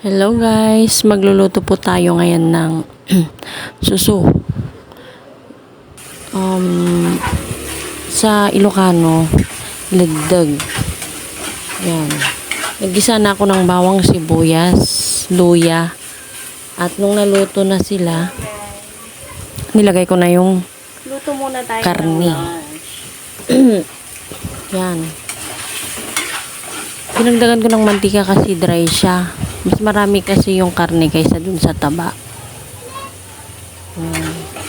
Hello guys, magluluto po tayo ngayon ng suso. Um, sa Ilocano, legdag. Yan. Nagisa na ako ng bawang sibuyas, luya. At nung naluto na sila, nilagay ko na yung Luto muna tayo Karni. Yan. Pinagdagan ko ng mantika kasi dry siya. Mas marami kasi yung karne kaysa dun sa taba. Yan.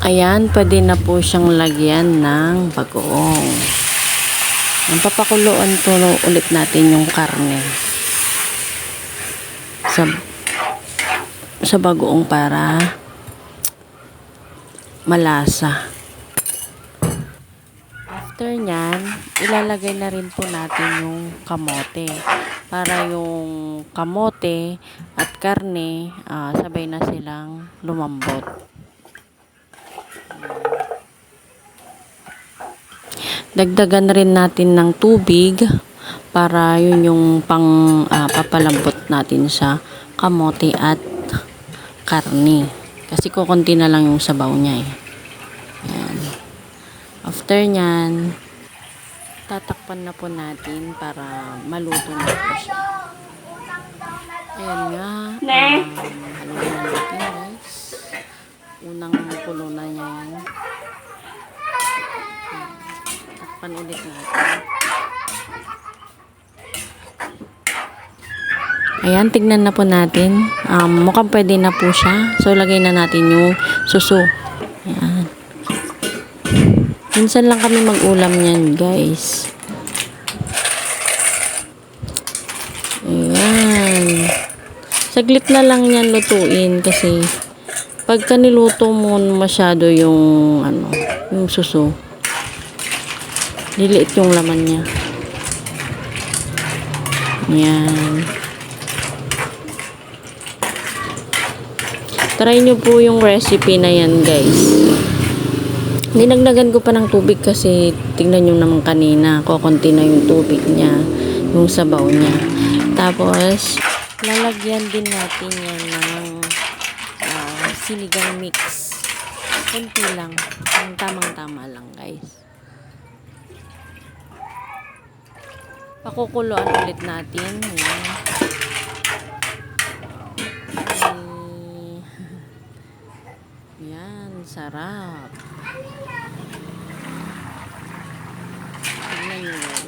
Ayan, pwede na po siyang lagyan ng bagoong. Ang papakuluan to ulit natin yung karne. Sa sa bagoong para malasa. After nyan, ilalagay na rin po natin yung kamote. Para yung kamote at karne, ah, sabay na silang lumambot. Dagdagan rin natin ng tubig para yun yung pang ah, papalambot natin sa kamote at karne. Kasi kukunti na lang yung sabaw niya eh. After nyan, tatakpan na po natin para maluto na po siya. Ayan nga. Um, haluin na natin guys. Unang kulo na niya yan. Takpan ulit natin. Ayan, tignan na po natin. Um, mukhang pwede na po siya. So, lagay na natin yung suso. Minsan lang kami mag-ulam niyan, guys. Ayan. Saglit na lang yan lutuin kasi pagka niluto mo masyado yung ano, yung suso, liliit yung laman niya. Ayan. Try nyo po yung recipe na yan, guys. Dinagdagan ko pa ng tubig kasi tignan nyo naman kanina, kukunti na yung tubig niya, yung sabaw niya. Tapos, lalagyan din natin yan ng ah, sinigang mix. Kunti lang. Yung tamang-tama lang, guys. Pakukuluan ulit natin. Yan. Yan, sarap. Tingnan nyo.